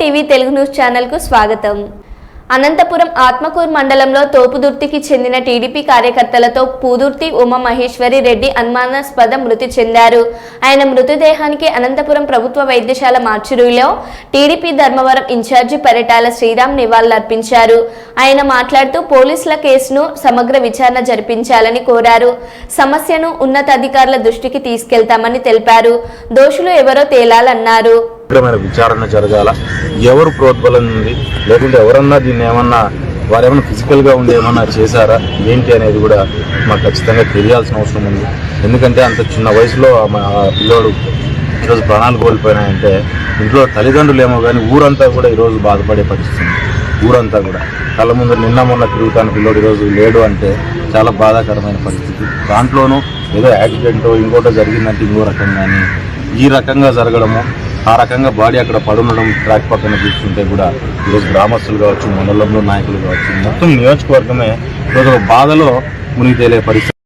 TV Telugu news ఛానల్కు స్వాగతం. అనంతపురం ఆత్మకూరు మండలంలో తోపుదుర్తికి చెందిన టీడీపీ కార్యకర్తలతో పూదుర్తి ఉమా మహేశ్వరి రెడ్డి అనుమానాస్పద మృతి చెందారు. ఆయన మృతదేహానికి అనంతపురం ప్రభుత్వ వైద్యశాల మార్చురీలో టీడీపీ ధర్మవరం ఇన్ఛార్జి పరిటాల శ్రీరామ్ నివాళులర్పించారు. ఆయన మాట్లాడుతూ పోలీసుల కేసును సమగ్ర విచారణ జరిపించాలని కోరారు. సమస్యను ఉన్నతాధికారుల దృష్టికి తీసుకెళ్తామని తెలిపారు. దోషులు ఎవరో తేలాలన్నారు. సమగ్రమైన విచారణ జరగాల. ఎవరు ప్రోద్బలం ఉంది? లేకుంటే ఎవరన్నా దీన్ని ఏమన్నా వారు ఏమైనా ఫిజికల్గా ఉండి ఏమన్నా చేశారా? ఏంటి అనేది కూడా మాకు ఖచ్చితంగా తెలియాల్సిన అవసరం ఉంది. ఎందుకంటే అంత చిన్న వయసులో ఆ పిల్లోడు ఈరోజు ప్రాణాలు కోల్పోయినాయంటే ఇంట్లో తల్లిదండ్రులు ఏమో కానీ ఊరంతా కూడా ఈరోజు బాధపడే పరిస్థితి ఊరంతా కూడా. కళ్ళ ముందు నిన్న మొన్న తిరుగుతాను పిల్లోడు ఈరోజు లేడు అంటే చాలా బాధాకరమైన పరిస్థితి. దాంట్లోనూ ఏదో యాక్సిడెంటో ఇంకోటో జరిగిందంటే ఇంకో రకంగాని. ఈ రకంగా జరగడము ఆ రకంగా బాడీ అక్కడ పడుండడం ట్రాక్ పక్కన చూస్తుంటే కూడా ఈరోజు గ్రామస్తులు కావచ్చు మండలంలో నాయకులు కావచ్చు మొత్తం నియోజకవర్గమే ఈరోజు ఒక బాధలో మునిగి తేలే పరిస్థితి.